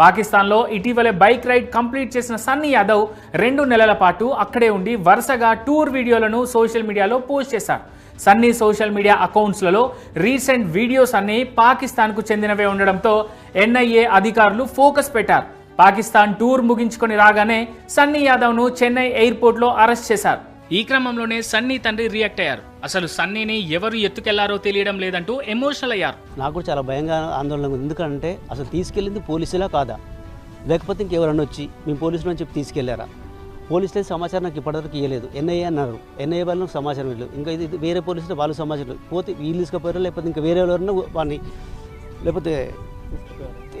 పాకిస్తాన్లో ఇటీవలే bike ride complete చేసిన సన్నీ యాదవ్ రెండు నెలల పాటు అక్కడే ఉండి వరుసగా టూర్ వీడియోలను సోషల్ మీడియాలో పోస్ట్ చేశారు. సన్నీ సోషల్ మీడియా అకౌంట్స్లలో రీసెంట్ వీడియోస్ అన్నీ పాకిస్తాన్కు చెందినవే ఉండడంతో ఎన్ఐఏ అధికారులు ఫోకస్ పెట్టారు. పాకిస్తాన్ టూర్ ముగించుకొని రాగానే సన్నీ యాదవ్ను చెన్నై ఎయిర్పోర్ట్లో అరెస్ట్ చేశారు. ఈ క్రమంలోనే సన్నీ తండ్రి రియాక్ట్ అయ్యారు. అసలు సన్నీని ఎవరు ఎత్తుకెళ్ళారో తెలియడం లేదంటూ ఎమోషనల్ అయ్యారు. నాకు కూడా చాలా భయంగా ఆందోళన ఉంది. ఎందుకంటే అసలు తీసుకెళ్ళింది పోలీసులా కాదా? లేకపోతే ఇంకెవరన్నా వచ్చి మేము పోలీసులు అని చెప్పి తీసుకెళ్ళారా? పోలీసులే సమాచారం నాకు ఇప్పటివరకు ఇవ్వలేదు ఎన్ఐఏ అన్నారు. ఎన్ఐఏ వాళ్ళు నాకు సమాచారం ఇవ్వలేదు ఇంకా ఇది ఇది వేరే పోలీసులు వాళ్ళు సమాచారం. పోతే వీళ్ళు తీసుకుపోయారా లేకపోతే ఇంకా వేరే ఎవరైనా వాడిని లేకపోతే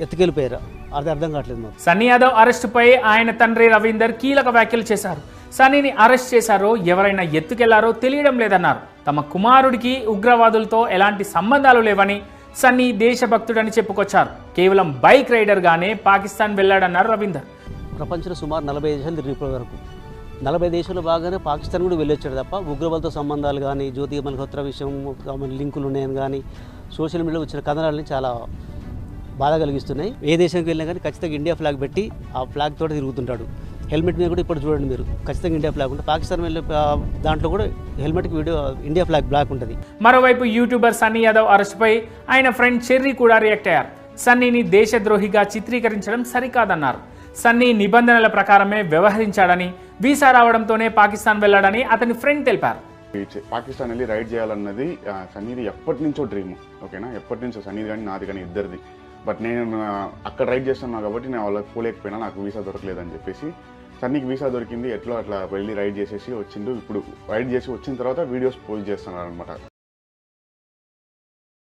ఎత్తుకెళ్ళిపోయారా? అది అర్థం కావట్లేదు సన్నీ యాదవ్ అరెస్టుపై ఆయన తండ్రి రవీందర్ కీలక వ్యాఖ్యలు చేశారు. సన్నీని అరెస్ట్ చేశారో ఎవరైనా ఎత్తుకెళ్ళారో తెలియడం లేదన్నారు. తమ కుమారుడికి ఉగ్రవాదులతో ఎలాంటి సంబంధాలు లేవని సన్నీ దేశభక్తుడని చెప్పుకొచ్చారు. కేవలం బైక్ రైడర్గానే పాకిస్తాన్ వెళ్ళాడన్నారు రవీందర్. ప్రపంచంలో సుమారు నలభై దేశాలు తిరిగి వరకు. నలభై దేశాలు బాగానే పాకిస్తాన్ కూడా వెళ్ళొచ్చాడు తప్ప ఉగ్రవాదులతో సంబంధాలు కానీ జ్యోతి మల్హోత్రా విషయం లింకులు ఉన్నాయని కానీ సోషల్ మీడియాలో వచ్చిన కథనాలని చాలా బాధ కలిగిస్తున్నాయి. ఏ దేశానికి వెళ్ళినా కానీ ఖచ్చితంగా ఇండియా ఫ్లాగ్ పెట్టి ఆ ఫ్లాగ్ తోటి తిరుగుతుంటాడు. హెల్మెట్ మీద కూడా ఇప్పుడు చూడండి మీరు. ఖచ్చితంగా ఇండియా ఫ్లాగ్ ఉంటుంది. పాకిస్తాన్ వెళ్ళే దాంట్లో కూడా హెల్మెట్కి వీడియో ఇండియా ఫ్లాగ్ బ్లాక్ ఉంటుంది. మరోవైపు యూట్యూబర్ సన్నీ యాదవ్ అరెస్టుపై ఆయన ఫ్రెండ్ చెర్రీ కూడా రియాక్ట్ అయ్యారు. సన్నీని దేశద్రోహిగా చిత్రీకరించడం సరికాదన్నారు. సన్నీ నిబంధనల ప్రకారమే వ్యవహరించాడని వీసా రావడంతోనే పాకిస్తాన్ వెళ్ళాడని అతని ఫ్రెండ్ తెలిపారు. పాకిస్తాన్ వెళ్ళి రైడ్ చేయాలన్నది సన్నీది ఎప్పటి నుంచో డ్రీమ్ ఓకేనా? ఎప్పటి నుంచో సన్నీది కానీ నాది కానీ ఇద్దరిది. బట్ నేను అక్కడ రైడ్ చేస్తున్నా కాబట్టి నేను వాళ్ళకి పోలేకపోయినా నాకు వీసా దొరకలేదని చెప్పేసి తనకి వీసా దొరికింది ఎట్లా అట్లా వెళ్ళి రైడ్ చేసేసి వచ్చిండు. ఇప్పుడు రైడ్ చేసి వచ్చిన తర్వాత వీడియోస్ పోస్ట్ చేస్తున్నారు అనమాట